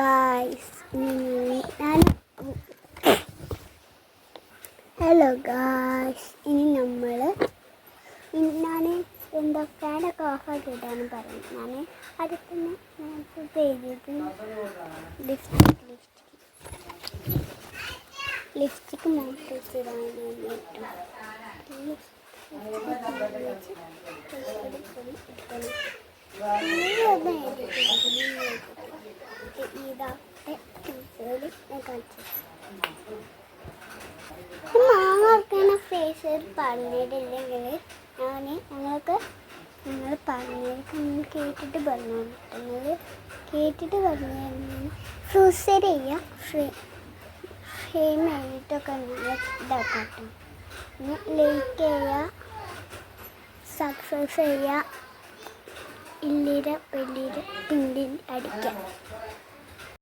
Guys ഞാൻ hello guys ഇനി നമ്മൾ ഞാൻ എന്താ ഫാനൊക്കെ ഓഫാക്കി ഇടാനും പറയും ഞാൻ ഞാൻ ഫുഡ് ചെയ്തിട്ട് ലിപ്സ്റ്റിക് ലിപ്സ്റ്റിക് ലിപ്സ്റ്റിക് മുഖത്ത് വെച്ചിടാൻ വേണ്ടിയിട്ട്. മാങ്ങ ഫേസ് പറഞ്ഞിട്ടില്ലെങ്കിൽ ഞാൻ ഞങ്ങൾക്ക് നിങ്ങൾ പറഞ്ഞിട്ട് നിങ്ങൾ കേട്ടിട്ട് പറഞ്ഞു നിങ്ങൾ കേട്ടിട്ട് പറഞ്ഞു ഫ്രൂസർ ചെയ്യാം ഫ്രീ ഫ്രെയിം ചെയ്തിട്ടൊക്കെ നിങ്ങൾ ഇതാക്കാം കേട്ടോ ലൈക്ക് ചെയ്യുക സബ്സ്ക്രൈബ് ചെയ്യുക ഇല്ലീര വലിയ പിണ്ടി അടിക്കുക